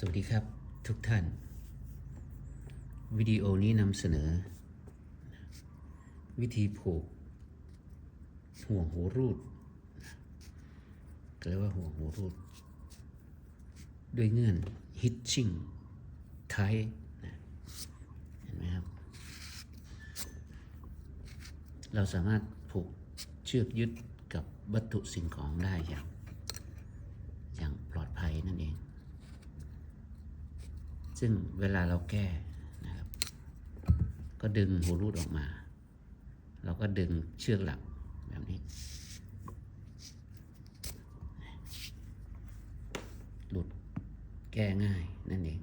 สวัสดีครับทุกท่าน วิดีโอนี้นำเสนอ วิธีผูก ห่วงหูรูดเรียกว่าห่วงหูรูด ด้วยเงื่อน hitching tie นะเห็นไหมครับ เราสามารถผูกเชือกยึดกับวัตถุสิ่งของได้อย่างปลอดภัยนั่นเอง ซึ่งเวลาเราแก้นะครับ ก็ดึงหูรูดออกมา เราก็ดึงเชือกหลักแบบนี้ หลุดแก้ง่ายนั่นเอง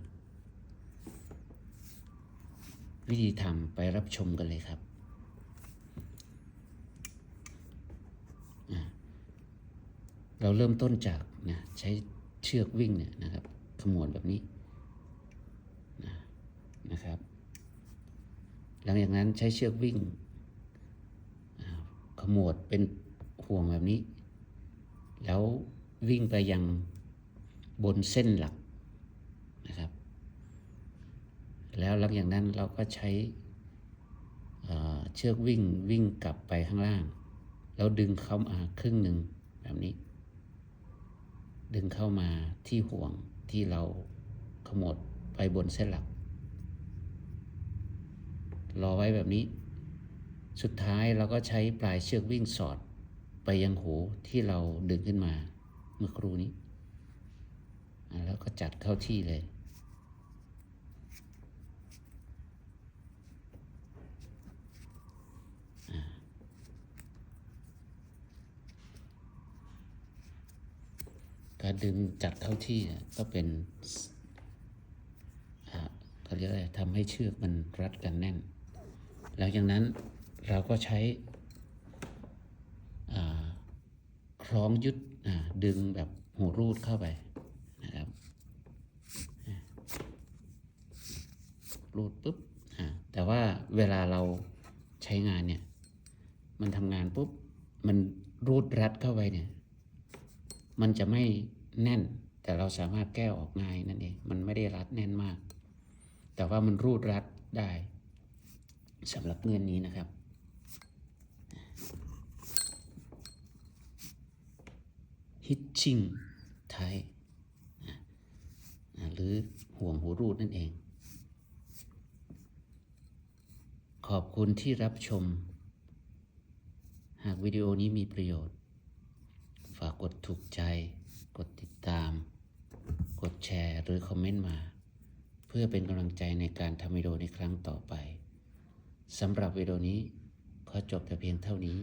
วิธีทำไปรับชมกันเลยครับเราเริ่มต้นจากนะใช้เชือกวิ่งเนี่ยนะครับขมวดแบบนี้นะนะครับ หลังจากนั้นใช้เชือกวิ่งขมวดเป็นห่วงแบบนี้ แล้ววิ่งไปยังบนเส้นหลักนะครับ แล้วหลังจากนั้นเราก็ใช้เอ่อเชือกวิ่งวิ่งกลับไปข้างล่าง แล้วดึงเข้ามาครึ่งหนึ่งแบบนี้ ดึงเข้ามาที่ห่วงที่เราขมวดไปบนเส้นหลัก รอไว้แบบนี้ สุดท้ายเราก็ใช้ปลายเชือกวิ่งสอดไปยังหูที่เราดึงขึ้นมาเมื่อครู่นี้ แล้วก็จัดเข้าที่เลย การดึงจัดเข้าที่ก็เป็นอ่าเขาเรียกอะไรทำให้เชือกมันรัดกันแน่น หลังจากนั้นเราก็ใช้คล้องยึดดึงแบบหูรูดเข้าไปนะครับรูดปุ๊บแต่ว่าเวลาเราใช้งานเนี่ย มันทำงานปุ๊บ มันรูดรัดเข้าไปเนี่ย มันจะไม่แน่น แต่เราสามารถแก้ออกง่ายนั่นเอง มันไม่ได้รัดแน่นมาก แต่ว่ามันรูดรัดได้ สำหรับเงื่อนนี้นะครับ hitching tie นะนะหรือห่วงหูรูดนั่นเอง ขอบคุณที่รับชม หากวิดีโอนี้มีประโยชน์ ฝากกดถูกใจ กดติดตาม กดแชร์หรือคอมเมนต์มา เพื่อเป็นกำลังใจในการทำวิดีโอในครั้งต่อไป สำหรับวิดีโอนี้ขอจบแต่เพียงเท่านี้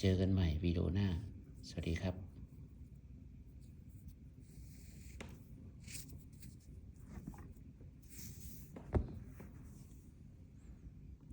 เจอกันใหม่วิดีโอหน้า สวัสดีครับ